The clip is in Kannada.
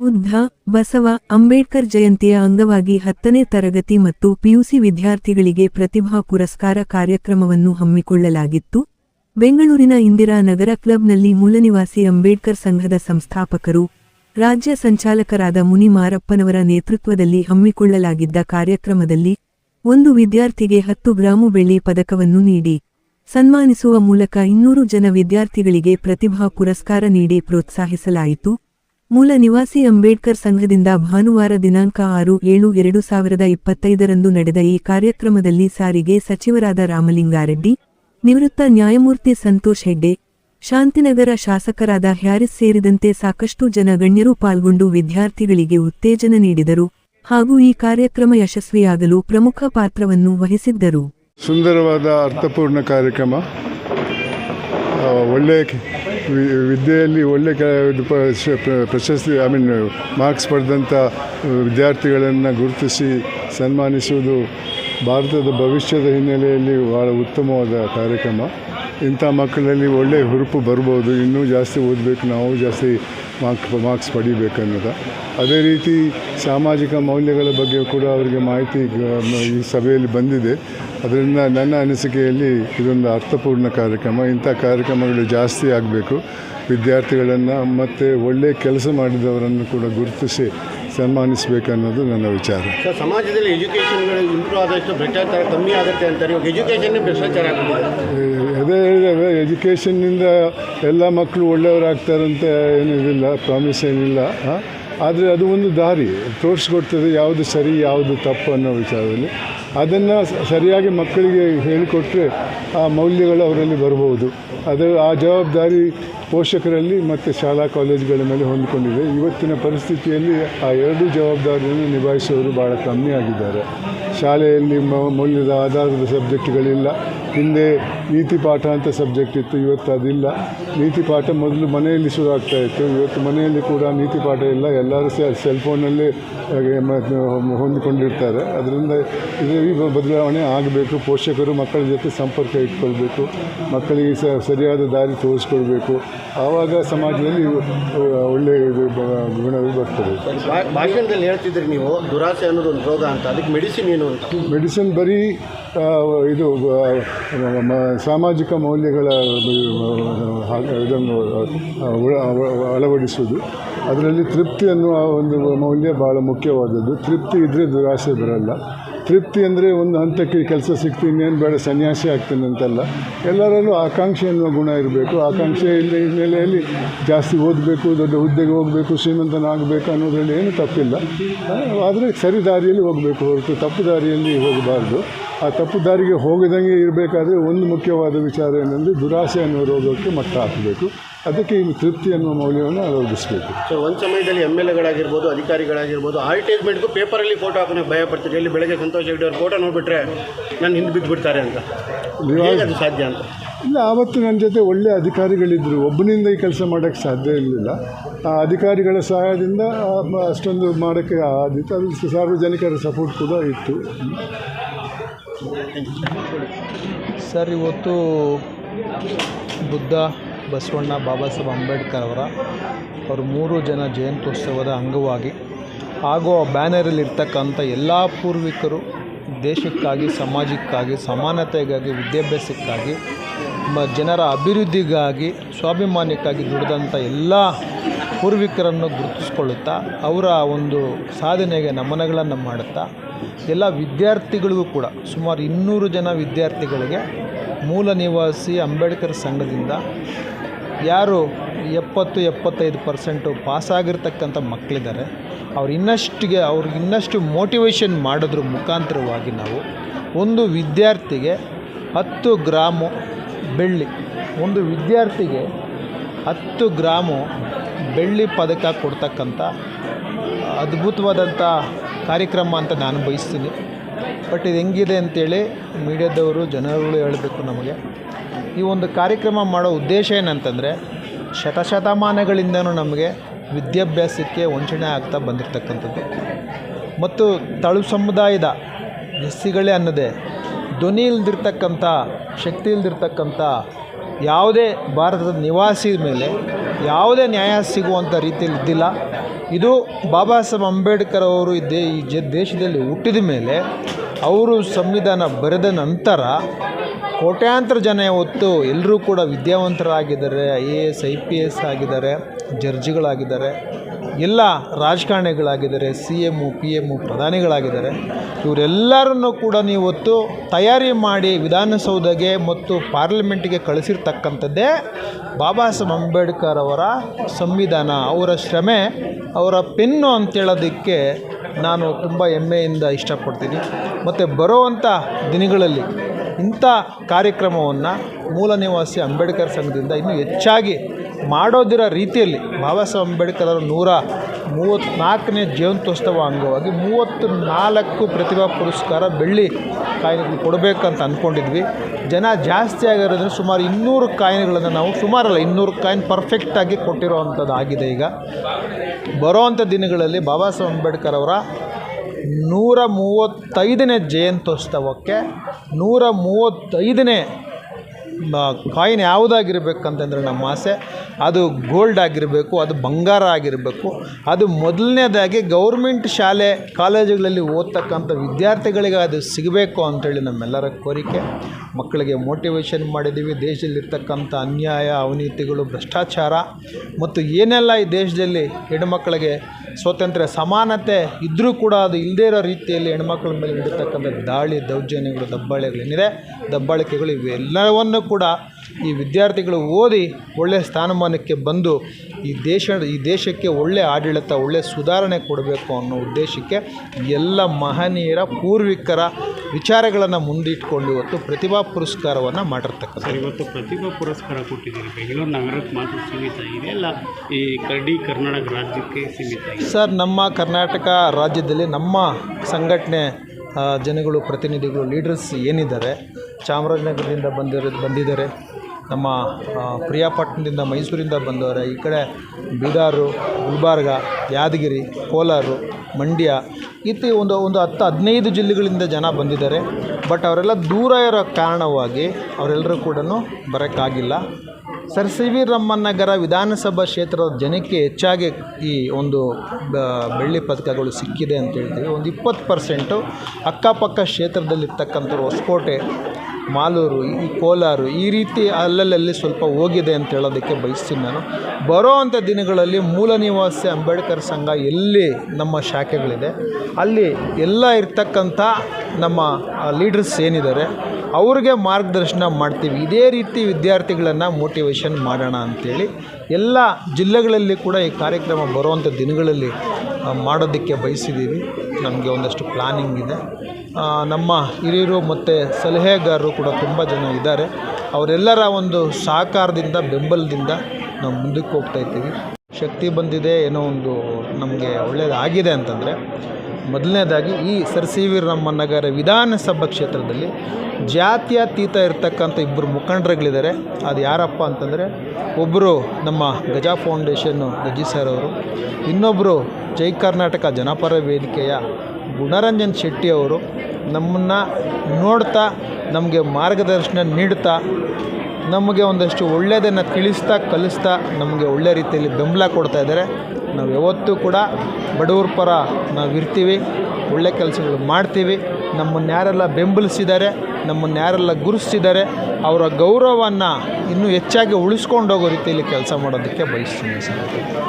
ಬುದ್ಧ, ಬಸವ, ಅಂಬೇಡ್ಕರ್ ಜಯಂತಿಯ ಅಂಗವಾಗಿ ಹತ್ತನೇ ತರಗತಿ ಮತ್ತು ಪಿಯುಸಿ ವಿದ್ಯಾರ್ಥಿಗಳಿಗೆ ಪ್ರತಿಭಾ ಪುರಸ್ಕಾರ ಕಾರ್ಯಕ್ರಮವನ್ನು ಹಮ್ಮಿಕೊಳ್ಳಲಾಗಿತ್ತು. ಬೆಂಗಳೂರಿನ ಇಂದಿರಾ ನಗರ ಕ್ಲಬ್ನಲ್ಲಿ ಮೂಲನಿವಾಸಿ ಅಂಬೇಡ್ಕರ್ ಸಂಘದ ಸಂಸ್ಥಾಪಕರು, ರಾಜ್ಯ ಸಂಚಾಲಕರಾದ ಮುನಿ ಮಾರಪ್ಪನವರ ನೇತೃತ್ವದಲ್ಲಿ ಹಮ್ಮಿಕೊಳ್ಳಲಾಗಿದ್ದ ಕಾರ್ಯಕ್ರಮದಲ್ಲಿ ಒಂದು ವಿದ್ಯಾರ್ಥಿಗೆ ಹತ್ತು ಗ್ರಾಮು ಬೆಳ್ಳಿ ಪದಕವನ್ನು ನೀಡಿ, ಸನ್ಮಾನಿಸುವ ಮೂಲಕ ಇನ್ನೂರು ಜನ ವಿದ್ಯಾರ್ಥಿಗಳಿಗೆ ಪ್ರತಿಭಾ ಪುರಸ್ಕಾರ ನೀಡಿ ಪ್ರೋತ್ಸಾಹಿಸಲಾಯಿತು. ಮೂಲ ನಿವಾಸಿ ಅಂಬೇಡ್ಕರ್ ಸಂಘದಿಂದ ಭಾನುವಾರ ದಿನಾಂಕ ಆರು ಏಳು ಎರಡು ಸಾವಿರದ ಇಪ್ಪತ್ತೈದರಂದು ನಡೆದ ಈ ಕಾರ್ಯಕ್ರಮದಲ್ಲಿ ಸಾರಿಗೆ ಸಚಿವರಾದ ರಾಮಲಿಂಗಾರೆಡ್ಡಿ, ನಿವೃತ್ತ ನ್ಯಾಯಮೂರ್ತಿ ಸಂತೋಷ್ ಹೆಡ್ಡೆ ಶಾಂತಿನಗರ ಶಾಸಕರಾದ ಹ್ಯಾರಿಸ್ ಸೇರಿದಂತೆ ಸಾಕಷ್ಟು ಜನ ಗಣ್ಯರು ಪಾಲ್ಗೊಂಡು ವಿದ್ಯಾರ್ಥಿಗಳಿಗೆ ಉತ್ತೇಜನ ನೀಡಿದರು ಹಾಗೂ ಈ ಕಾರ್ಯಕ್ರಮ ಯಶಸ್ವಿಯಾಗಲು ಪ್ರಮುಖ ಪಾತ್ರವನ್ನು ವಹಿಸಿದ್ದರು. ಸುಂದರವಾದ ಅರ್ಥಪೂರ್ಣ ಕಾರ್ಯಕ್ರಮ. ಒಳ್ಳೆಯ ವಿದ್ಯೆಯಲ್ಲಿ ಒಳ್ಳೆ ಕ ಪ್ರಶಸ್ತಿ ಐ ಮೀನ್ ಮಾರ್ಕ್ಸ್ ಪಡೆದಂಥ ವಿದ್ಯಾರ್ಥಿಗಳನ್ನು ಗುರುತಿಸಿ ಸನ್ಮಾನಿಸುವುದು ಭಾರತದ ಭವಿಷ್ಯದ ಹಿನ್ನೆಲೆಯಲ್ಲಿ ಭಾಳ ಉತ್ತಮವಾದ ಕಾರ್ಯಕ್ರಮ. ಇಂಥ ಮಕ್ಕಳಲ್ಲಿ ಒಳ್ಳೆಯ ಹುರುಪು ಬರ್ಬೋದು. ಇನ್ನೂ ಜಾಸ್ತಿ ಓದಬೇಕು, ನಾವು ಜಾಸ್ತಿ ಮಾರ್ಕ್ ಮಾರ್ಕ್ಸ್ ಪಡಿಬೇಕನ್ನೋದು. ಅದೇ ರೀತಿ ಸಾಮಾಜಿಕ ಮೌಲ್ಯಗಳ ಬಗ್ಗೆ ಕೂಡ ಅವರಿಗೆ ಮಾಹಿತಿ ಈ ಸಭೆಯಲ್ಲಿ ಬಂದಿದೆ. ಅದರಿಂದ ನನ್ನ ಅನಿಸಿಕೆಯಲ್ಲಿ ಇದೊಂದು ಅರ್ಥಪೂರ್ಣ ಕಾರ್ಯಕ್ರಮ. ಇಂಥ ಕಾರ್ಯಕ್ರಮಗಳು ಜಾಸ್ತಿ ಆಗಬೇಕು. ವಿದ್ಯಾರ್ಥಿಗಳನ್ನು ಮತ್ತು ಒಳ್ಳೆಯ ಕೆಲಸ ಮಾಡಿದವರನ್ನು ಕೂಡ ಗುರುತಿಸಿ ಸನ್ಮಾನಿಸಬೇಕು ಅನ್ನೋದು ನನ್ನ ವಿಚಾರ. ಸರ್ ಸಮಾಜದಲ್ಲಿ ಎಜುಕೇಷನ್ಗಳು ಇಂಪ್ರೂವ್ ಆದಷ್ಟು ಭ್ರಷ್ಟಾಚಾರ ಕಮ್ಮಿ ಆಗುತ್ತೆ ಅಂತಾರೆ ಇವಾಗ ಎಜುಕೇಷನ್ನೇ ಭ್ರಷ್ಟಾಚಾರ ಅದೇ ಹೇಳಿದೆ ಎಜುಕೇಷನ್ನಿಂದ ಎಲ್ಲ ಮಕ್ಕಳು ಒಳ್ಳೆಯವರಾಗ್ತಾರಂತ ಏನಿದಿಲ್ಲ ಪ್ರಾಮಿಸ್ ಏನಿಲ್ಲ ಆದರೆ ಅದು ಒಂದು ದಾರಿ. ತೋರಿಸ್ಕೊಡ್ತದೆ ಯಾವುದು ಸರಿ ಯಾವುದು ತಪ್ಪು ಅನ್ನೋ ವಿಚಾರದಲ್ಲಿ. ಅದನ್ನು ಸರಿಯಾಗಿ ಮಕ್ಕಳಿಗೆ ಹೇಳಿಕೊಟ್ರೆ ಆ ಮೌಲ್ಯಗಳು ಅವರಲ್ಲಿ ಬರಬಹುದು. ಅದು ಆ ಜವಾಬ್ದಾರಿ ಪೋಷಕರಲ್ಲಿ ಮತ್ತು ಶಾಲಾ ಕಾಲೇಜುಗಳ ಮೇಲೆ ಹೊಂದಿಕೊಂಡಿದೆ. ಇವತ್ತಿನ ಪರಿಸ್ಥಿತಿಯಲ್ಲಿ ಆ ಎರಡೂ ಜವಾಬ್ದಾರಿಯನ್ನು ನಿಭಾಯಿಸುವವರು ಭಾಳ ಕಮ್ಮಿ ಆಗಿದ್ದಾರೆ. ಶಾಲೆಯಲ್ಲಿ ಮೌಲ್ಯದ ಆಧಾರದ ಸಬ್ಜೆಕ್ಟ್ಗಳಿಲ್ಲ. ಹಿಂದೆ ನೀತಿ ಪಾಠ ಅಂತ ಸಬ್ಜೆಕ್ಟ್ ಇತ್ತು ಇವತ್ತು ಅದಿಲ್ಲ. ನೀತಿ ಪಾಠ ಮೊದಲು ಮನೆಯಲ್ಲಿ ಶುರು ಆಗ್ತಾ ಇತ್ತು. ಇವತ್ತು ಮನೆಯಲ್ಲಿ ಕೂಡ ನೀತಿ ಪಾಠ ಇಲ್ಲ. ಎಲ್ಲರೂ ಸೆಲ್ ಫೋನಲ್ಲಿ ಹೊಂದಿಕೊಂಡಿರ್ತಾರೆ. ಅದರಿಂದ ಇದು ಈ ಬದಲಾವಣೆ ಆಗಬೇಕು. ಪೋಷಕರು ಮಕ್ಕಳ ಜೊತೆ ಸಂಪರ್ಕ ಇಟ್ಕೊಳ್ಬೇಕು. ಮಕ್ಕಳಿಗೆ ಸ ಸರಿಯಾದ ದಾರಿ ತೋರಿಸ್ಕೊಳ್ಬೇಕು. ಆವಾಗ ಸಮಾಜದಲ್ಲಿ ಒಳ್ಳೆಯ ಗುಣಗಳು ಬರ್ತದೆ ಭಾಷಣದಲ್ಲಿ ಹೇಳ್ತಿದ್ರಿ ನೀವು ದುರಾಸೆ ಅನ್ನೋದು ಒಂದು ರೋಗ ಅಂತ. ಅದಕ್ಕೆ ಮೆಡಿಸಿನ್ ಏನು ಅಂತ? ಮೆಡಿಸಿನ್ ಬರೀ ಇದು ಸಾಮಾಜಿಕ ಮೌಲ್ಯಗಳ ಇದನ್ನು ಅಳವಡಿಸುವುದು. ಅದರಲ್ಲಿ ತೃಪ್ತಿ ಅನ್ನುವ ಒಂದು ಮೌಲ್ಯ ಭಾಳ ಮುಖ್ಯವಾದದ್ದು. ತೃಪ್ತಿ ಇದ್ದರೆ ದುರಾಸೆ ಬರಲ್ಲ. ತೃಪ್ತಿ ಅಂದರೆ ಒಂದು ಹಂತಕ್ಕೆ ಕೆಲಸ ಸಿಕ್ತು ಇನ್ನೇನು ಬೇಡ, ಸನ್ಯಾಸಿ ಆಗ್ತೀನಿ ಅಂತಲ್ಲ. ಎಲ್ಲರಲ್ಲೂ ಆಕಾಂಕ್ಷೆ ಅನ್ನುವ ಗುಣ ಇರಬೇಕು. ಆಕಾಂಕ್ಷೆ ಇಲ್ಲ ಹಿನ್ನೆಲೆಯಲ್ಲಿ ಜಾಸ್ತಿ ಓದಬೇಕು, ದೊಡ್ಡ ಹುದ್ದೆಗೆ ಹೋಗಬೇಕು, ಶ್ರೀಮಂತನಾಗಬೇಕು ಅನ್ನೋದರಲ್ಲಿ ಏನು ತಪ್ಪಿಲ್ಲ. ಆದರೆ ಸರಿ ದಾರಿಯಲ್ಲಿ ಹೋಗಬೇಕು ಹೊರತು ತಪ್ಪು ದಾರಿಯಲ್ಲಿ ಹೋಗಬಾರ್ದು. ಆ ತಪ್ಪು ದಾರಿಗೆ ಹೋಗದಂಗೆ ಇರಬೇಕಾದ್ರೆ ಒಂದು ಮುಖ್ಯವಾದ ವಿಚಾರ ಏನಂದರೆ ದುರಾಸೆ ಅನ್ನೋ ರೋಗಕ್ಕೆ ಮಟ್ಟ ಹಾಕಬೇಕು. ಅದಕ್ಕೆ ಈ ತೃಪ್ತಿ ಅನ್ನುವ ಮೌಲ್ಯವನ್ನು ಅಳವಡಿಸಬೇಕು. ಸೊ ಒಂದು ಸಮಯದಲ್ಲಿ ಎಂ ಎಲ್ ಎಗಳಾಗಿರ್ಬೋದು ಅಧಿಕಾರಿಗಳಾಗಿರ್ಬೋದು ಅಡ್ವರ್ಟೈಸ್ಮೆಂಟ್ಗೂ ಪೇಪರಲ್ಲಿ ಫೋಟೋ ಹಾಕೋಕೆ ಭಯ ಪಡ್ತೀರಿ. ಎಲ್ಲಿ ಬೆಳಗ್ಗೆ ಸಂತೋಷ್ ಅವ್ರ ಫೋಟೋ ನೋಡಿಬಿಟ್ರೆ ನಾನು ಹಿಂದೆ ಬಿದ್ದುಬಿಡ್ತಾರೆ ಅಂತ. ವಿವಾದ ಅದು ಸಾಧ್ಯ ಅಂತ? ಇಲ್ಲ ಆವತ್ತು ನನ್ನ ಜೊತೆ ಒಳ್ಳೆಯ ಅಧಿಕಾರಿಗಳಿದ್ದರು ಒಬ್ಬನಿಂದ ಈ ಕೆಲಸ ಮಾಡೋಕ್ಕೆ ಸಾಧ್ಯ ಇರಲಿಲ್ಲ. ಆ ಅಧಿಕಾರಿಗಳ ಸಹಾಯದಿಂದ ಅಷ್ಟೊಂದು ಮಾಡೋಕ್ಕೆ ಆದಿತ್ತು. ಅದು ಸಾರ್ವಜನಿಕರ ಸಪೋರ್ಟ್ ಕೂಡ ಇತ್ತು. ಸರ್, ಇವತ್ತು ಬುದ್ಧ ಬಸವಣ್ಣ ಬಾಬಾ ಸಾಹೇಬ್ ಅಂಬೇಡ್ಕರ್ ಅವರ ಅವರು ಮೂರು ಜನ ಜಯಂತ್ಯೋತ್ಸವದ ಅಂಗವಾಗಿ ಹಾಗೂ ಆ ಬ್ಯಾನರಲ್ಲಿ ಇರ್ತಕ್ಕಂಥ ಎಲ್ಲ ಪೂರ್ವಿಕರು ದೇಶಕ್ಕಾಗಿ, ಸಮಾಜಕ್ಕಾಗಿ, ಸಮಾನತೆಗಾಗಿ, ವಿದ್ಯಾಭ್ಯಾಸಕ್ಕಾಗಿ ಜನರ ಅಭಿವೃದ್ಧಿಗಾಗಿ, ಸ್ವಾಭಿಮಾನಕ್ಕಾಗಿ ದುಡಿದಂಥ ಎಲ್ಲ ಪೂರ್ವಿಕರನ್ನು ಗುರುತಿಸ್ಕೊಳ್ಳುತ್ತಾ, ಅವರ ಒಂದು ಸಾಧನೆಗೆ ನಮನಗಳನ್ನು ಮಾಡುತ್ತಾ, ಎಲ್ಲ ವಿದ್ಯಾರ್ಥಿಗಳಿಗೂ ಕೂಡ, ಸುಮಾರು ಇನ್ನೂರು ಜನ ವಿದ್ಯಾರ್ಥಿಗಳಿಗೆ ಮೂಲ ನಿವಾಸಿ ಅಂಬೇಡ್ಕರ್ ಸಂಘದಿಂದ ಯಾರು ಎಪ್ಪತ್ತು ಎಪ್ಪತ್ತೈದು ಪರ್ಸೆಂಟು ಪಾಸಾಗಿರ್ತಕ್ಕಂಥ ಮಕ್ಕಳಿದ್ದಾರೆ, ಅವ್ರು ಇನ್ನಷ್ಟಿಗೆ ಅವ್ರಿಗೆ ಇನ್ನಷ್ಟು ಮೋಟಿವೇಶನ್ ಮಾಡೋದ್ರ ಮುಖಾಂತರವಾಗಿ ನಾವು, ಒಂದು ವಿದ್ಯಾರ್ಥಿಗೆ ಹತ್ತು ಗ್ರಾಮು ಬೆಳ್ಳಿ, ಒಂದು ವಿದ್ಯಾರ್ಥಿಗೆ ಹತ್ತು ಗ್ರಾಮು ಬೆಳ್ಳಿ ಪದಕ ಕೊಡ್ತಕ್ಕಂಥ ಅದ್ಭುತವಾದಂಥ ಕಾರ್ಯಕ್ರಮ ಅಂತ ನಾನು ಬಯಸ್ತೀನಿ. ಬಟ್ ಇದು ಹೆಂಗಿದೆ ಅಂತೇಳಿ ಮೀಡಿಯಾದವರು ಜನರುಗಳು ಹೇಳಬೇಕು ನಮಗೆ. ಈ ಒಂದು ಕಾರ್ಯಕ್ರಮ ಮಾಡೋ ಉದ್ದೇಶ ಏನಂತಂದರೆ ಶತಶತಮಾನಗಳಿಂದನೂ ನಮಗೆ ವಿದ್ಯಾಭ್ಯಾಸಕ್ಕೆ ವಂಚನೆ ಆಗ್ತಾ ಬಂದಿರತಕ್ಕಂಥದ್ದು. ಮತ್ತು ತಳು ಸಮುದಾಯದ ಎಸ್ಸಿಗಳೇ ಅನ್ನದೇ ಧ್ವನಿ ಇಲ್ದಿರ್ತಕ್ಕಂಥ, ಶಕ್ತಿ ಇಲ್ದಿರ್ತಕ್ಕಂಥ ಯಾವುದೇ ಭಾರತದ ನಿವಾಸಿ ಮೇಲೆ ಯಾವುದೇ ನ್ಯಾಯ ಸಿಗುವಂಥ ರೀತಿಯಲ್ಲಿ ಇದ್ದಿಲ್ಲ. ಇದು ಬಾಬಾ ಸಾಹೇಬ್ ಅಂಬೇಡ್ಕರ್ ಅವರು ಇದ್ದೇ ಈ ಜ, ದೇಶದಲ್ಲಿ ಹುಟ್ಟಿದ ಮೇಲೆ ಅವರು ಸಂವಿಧಾನ ಬರೆದ ನಂತರ ಕೋಟ್ಯಾಂತರ ಜನ ಹೊತ್ತು ಎಲ್ಲರೂ ಕೂಡ ವಿದ್ಯಾವಂತರಾಗಿದ್ದಾರೆ. I A S, I P S ಆಗಿದ್ದಾರೆ, ಜಡ್ಜಿಗಳಾಗಿದ್ದಾರೆ. ಎಲ್ಲ ರಾಜಕಾರಣಿಗಳಾಗಿದ್ದಾರೆ, ಸಿ ಎಮ್ಮು ಪಿ ಎಮ್ಮು ಪ್ರಧಾನಿಗಳಾಗಿದ್ದಾರೆ. ಇವರೆಲ್ಲರನ್ನು ಕೂಡ ನೀವತ್ತು ತಯಾರಿ ಮಾಡಿ ವಿಧಾನಸೌಧಗೆ ಮತ್ತು ಪಾರ್ಲಿಮೆಂಟ್ಗೆ ಕಳಿಸಿರ್ತಕ್ಕಂಥದ್ದೇ ಬಾಬಾ ಸಾಹೇಬ್ ಅಂಬೇಡ್ಕರ್ ಅವರ ಸಂವಿಧಾನ, ಅವರ ಶ್ರಮೆ, ಅವರ ಪೆನ್ನು ಅಂತೇಳೋದಕ್ಕೆ ನಾನು ತುಂಬ ಹೆಮ್ಮೆಯಿಂದ ಇಷ್ಟಪಡ್ತೀನಿ. ಮತ್ತು ಬರುವಂಥ ದಿನಗಳಲ್ಲಿ ಇಂಥ ಕಾರ್ಯಕ್ರಮವನ್ನು ಮೂಲ ನಿವಾಸಿ ಅಂಬೇಡ್ಕರ್ ಸಂಘದಿಂದ ಇನ್ನೂ ಹೆಚ್ಚಾಗಿ ಮಾಡೋದಿರೋ ರೀತಿಯಲ್ಲಿ ಬಾಬಾ ಸಾಹೇಬ್ ಅಂಬೇಡ್ಕರ್ ಅವರ ನೂರ ಮೂವತ್ತ್ನಾಲ್ಕನೇ ಜಯಂತ್ಯೋತ್ಸವ ಅಂಗವಾಗಿ ಮೂವತ್ತು ನಾಲ್ಕು ಪ್ರತಿಭಾ ಪುರಸ್ಕಾರ ಬೆಳ್ಳಿ ಕಾಯಿನೆಗಳು ಕೊಡಬೇಕಂತ ಅಂದ್ಕೊಂಡಿದ್ವಿ. ಜನ ಜಾಸ್ತಿ ಆಗಿರೋದ್ರಿಂದ ಸುಮಾರು ಇನ್ನೂರು ಕಾಯಿನೆಗಳನ್ನು ನಾವು ಸುಮಾರಲ್ಲ, ಇನ್ನೂರು ಕಾಯಿನ್ ಪರ್ಫೆಕ್ಟಾಗಿ ಕೊಟ್ಟಿರೋ ಅಂಥದ್ದು ಆಗಿದೆ ಈಗ. ಬರೋವಂಥ ದಿನಗಳಲ್ಲಿ ಬಾಬಾ ಸಾಹೇಬ್ ಅಂಬೇಡ್ಕರ್ ಅವರ ನೂರ ಮೂವತ್ತೈದನೇ ಜಯಂತ್ಯೋತ್ಸವಕ್ಕೆ ನೂರ ಮೂವತ್ತೈದನೇ ಕಾಯಿನ್ ಯಾವುದಾಗಿರ್ಬೇಕಂತಂದರೆ ನಮ್ಮ ಆಸೆ, ಅದು ಗೋಲ್ಡ್ ಆಗಿರಬೇಕು, ಅದು ಬಂಗಾರ ಆಗಿರಬೇಕು. ಅದು ಮೊದಲನೇದಾಗಿ ಗೌರ್ಮೆಂಟ್ ಶಾಲೆ, ಕಾಲೇಜುಗಳಲ್ಲಿ ಓದ್ತಕ್ಕಂಥ ವಿದ್ಯಾರ್ಥಿಗಳಿಗೆ ಅದು ಸಿಗಬೇಕು ಅಂತೇಳಿ ನಮ್ಮೆಲ್ಲರ ಕೋರಿಕೆ. ಮಕ್ಕಳಿಗೆ ಮೋಟಿವೇಶನ್ ಮಾಡಿದ್ದೀವಿ. ದೇಶದಲ್ಲಿರ್ತಕ್ಕಂಥ ಅನ್ಯಾಯ, ಅವನೀತಿಗಳು, ಭ್ರಷ್ಟಾಚಾರ, ಮತ್ತು ಏನೆಲ್ಲ ಈ ದೇಶದಲ್ಲಿ ಹೆಣ್ಣುಮಕ್ಕಳಿಗೆ ಸ್ವಾತಂತ್ರ್ಯ, ಸಮಾನತೆ ಇದ್ದರೂ ಕೂಡ ಅದು ಇಲ್ಲದೇ ಇರೋ ರೀತಿಯಲ್ಲಿ ಹೆಣ್ಮಕ್ಳ ಮೇಲೆ ನಡೀತಕ್ಕಂಥ ದಾಳಿ, ದೌರ್ಜನ್ಯಗಳು ದಬ್ಬಾಳಿಗಳೇನಿದೆ ದಬ್ಬಾಳಿಕೆಗಳು ಇವೆಲ್ಲವನ್ನು ಕೂಡ ಈ ವಿದ್ಯಾರ್ಥಿಗಳು ಓದಿ ಒಳ್ಳೆಯ ಸ್ಥಾನಮಾನಕ್ಕೆ ಬಂದು ಈ ದೇಶ, ಈ ದೇಶಕ್ಕೆ ಒಳ್ಳೆಯ ಆಡಳಿತ ಒಳ್ಳೆಯ ಸುಧಾರಣೆ ಕೊಡಬೇಕು ಅನ್ನೋ ಉದ್ದೇಶಕ್ಕೆ ಎಲ್ಲ ಮಹನೀಯರ, ಪೂರ್ವಿಕರ ವಿಚಾರಗಳನ್ನು ಮುಂದಿಟ್ಕೊಂಡು ಇವತ್ತು ಪ್ರತಿಭಾ ಪುರಸ್ಕಾರವನ್ನು ಮಾಡಿರ್ತಕ್ಕಂಥ ಇವತ್ತು ಪ್ರತಿಭಾ ಪುರಸ್ಕಾರ ಕೊಟ್ಟಿದ್ದೀರಿ. ಬೆಂಗಳೂರು ನಗರಕ್ಕೆ ಮಾತ್ರ ಸೀಮಿತ. ಇದೆಲ್ಲ ಈ ಕರ್ಡಿ ಕರ್ನಾಟಕ ರಾಜ್ಯಕ್ಕೆ ಸೀಮಿತ. ಇದೆ ಸರ್, ನಮ್ಮ ಕರ್ನಾಟಕ ರಾಜ್ಯದಲ್ಲಿ ನಮ್ಮ ಸಂಘಟನೆ ಜನಗಳು, ಪ್ರತಿನಿಧಿಗಳು, ಲೀಡರ್ಸ್ ಏನಿದ್ದಾರೆ, ಚಾಮರಾಜನಗರದಿಂದ ಬಂದಿರೋ ಬಂದಿದ್ದಾರೆ, ನಮ್ಮ ಪ್ರಿಯಾಪಟ್ಟಣದಿಂದ ಮೈಸೂರಿಂದ ಬಂದವರೆ, ಈ ಕಡೆ ಬೀದಾರು, ಗುಲ್ಬರ್ಗ, ಯಾದಗಿರಿ, ಕೋಲಾರ, ಮಂಡ್ಯ ಇತಿ ಒಂದು ಒಂದು ಹತ್ತು ಹದಿನೈದು ಜಿಲ್ಲೆಗಳಿಂದ ಜನ ಬಂದಿದ್ದಾರೆ, ಬಟ್ ಅವರೆಲ್ಲ ದೂರ ಇರೋ ಕಾರಣವಾಗಿ ಅವರೆಲ್ಲರೂ ಕೂಡ ಬರೋಕ್ಕಾಗಿಲ್ಲ. ಸರ್, ಸಿ ವಿ ರಾಮನಗರ ವಿಧಾನಸಭಾ ಕ್ಷೇತ್ರದ ಜನಕ್ಕೆ ಹೆಚ್ಚಾಗಿ ಈ ಒಂದು ಬೆಳ್ಳಿ ಪದಕಗಳು ಸಿಕ್ಕಿದೆ ಅಂತ ಹೇಳ್ತೀವಿ. ಒಂದು ಇಪ್ಪತ್ತು ಪರ್ಸೆಂಟು ಅಕ್ಕಪಕ್ಕ ಕ್ಷೇತ್ರದಲ್ಲಿರ್ತಕ್ಕಂಥ ಹೊಸಕೋಟೆ, ಮಾಲೂರು, ಈ ಕೋಲಾರ, ಈ ರೀತಿ ಅಲ್ಲಲ್ಲಿ ಸ್ವಲ್ಪ ಹೋಗಿದೆ ಅಂತ ಹೇಳೋದಕ್ಕೆ ಬಯಸ್ತೀನಿ ನಾನು. ಬರೋ ಅಂಥ ದಿನಗಳಲ್ಲಿ ಮೂಲ ನಿವಾಸಿ ಅಂಬೇಡ್ಕರ್ ಸಂಘ ಎಲ್ಲಿ ನಮ್ಮ ಶಾಖೆಗಳಿದೆ, ಅಲ್ಲಿ ಎಲ್ಲ ಇರ್ತಕ್ಕಂಥ ನಮ್ಮ ಲೀಡರ್ಸ್ ಏನಿದ್ದಾರೆ ಅವ್ರಿಗೆ ಮಾರ್ಗದರ್ಶನ ಮಾಡ್ತೀವಿ. ಇದೇ ರೀತಿ ವಿದ್ಯಾರ್ಥಿಗಳನ್ನು ಮೋಟಿವೇಶನ್ ಮಾಡೋಣ ಅಂಥೇಳಿ ಎಲ್ಲ ಜಿಲ್ಲೆಗಳಲ್ಲಿ ಕೂಡ ಈ ಕಾರ್ಯಕ್ರಮ ಬರುವಂಥ ದಿನಗಳಲ್ಲಿ ಮಾಡೋದಕ್ಕೆ ಬಯಸಿದ್ದೀವಿ. ನಮಗೆ ಒಂದಷ್ಟು ಪ್ಲಾನಿಂಗ್ ಇದೆ. ನಮ್ಮ ಹಿರಿಯರು ಮತ್ತು ಸಲಹೆಗಾರರು ಕೂಡ ತುಂಬ ಜನ ಇದ್ದಾರೆ. ಅವರೆಲ್ಲರ ಒಂದು ಸಹಕಾರದಿಂದ, ಬೆಂಬಲದಿಂದ ನಾವು ಮುಂದಕ್ಕೆ ಹೋಗ್ತಾ ಇದ್ದೀವಿ. ಶಕ್ತಿ ಬಂದಿದೆ ಏನೋ ಒಂದು ನಮಗೆ ಒಳ್ಳೆಯದಾಗಿದೆ ಅಂತಂದರೆ ಮೊದಲನೇದಾಗಿ ಈ ಸರ್ ಸಿ ವಿ ರಾಮನಗರ ವಿಧಾನಸಭಾ ಕ್ಷೇತ್ರದಲ್ಲಿ ಜಾತ್ಯತೀತ ಇರ್ತಕ್ಕಂಥ ಇಬ್ಬರು ಮುಖಂಡರುಗಳಿದ್ದಾರೆ. ಅದು ಯಾರಪ್ಪ ಅಂತಂದರೆ ಒಬ್ಬರು ನಮ್ಮ ಗಜಾ ಫೌಂಡೇಶನ್ನು ಗಜಿ ಸರ್ ಅವರು, ಇನ್ನೊಬ್ಬರು ಜೈ ಕರ್ನಾಟಕ ಜನಪರ ವೇದಿಕೆಯ ಗುಣರಂಜನ್ ಶೆಟ್ಟಿ ಅವರು ನಮ್ಮನ್ನು ನೋಡ್ತಾ ನಮಗೆ ಮಾರ್ಗದರ್ಶನ ನೀಡ್ತಾ ನಮಗೆ ಒಂದಷ್ಟು ಒಳ್ಳೆಯದನ್ನು ತಿಳಿಸ್ತಾ ಕಲಿಸ್ತಾ ನಮಗೆ ಒಳ್ಳೆ ರೀತಿಯಲ್ಲಿ ಬೆಂಬಲ ಕೊಡ್ತಾ ಇದ್ದಾರೆ. ನಾವು ಯಾವತ್ತೂ ಕೂಡ ಬಡವ್ರ ಪರ ನಾವು ಇರ್ತೀವಿ, ಒಳ್ಳೆ ಕೆಲಸಗಳು ಮಾಡ್ತೀವಿ. ನಮ್ಮನ್ನು ಯಾರೆಲ್ಲ ಬೆಂಬಲಿಸಿದ್ದಾರೆ, ನಮ್ಮನ್ನು ಯಾರೆಲ್ಲ ಗುರುಸಿದ್ದಾರೆ ಅವರ ಗೌರವವನ್ನು ಇನ್ನೂ ಹೆಚ್ಚಾಗಿ ಉಳಿಸ್ಕೊಂಡು ಹೋಗೋ ರೀತಿಯಲ್ಲಿ ಕೆಲಸ ಮಾಡೋದಕ್ಕೆ ಬಯಸ್ತೀನಿ ಸರ್.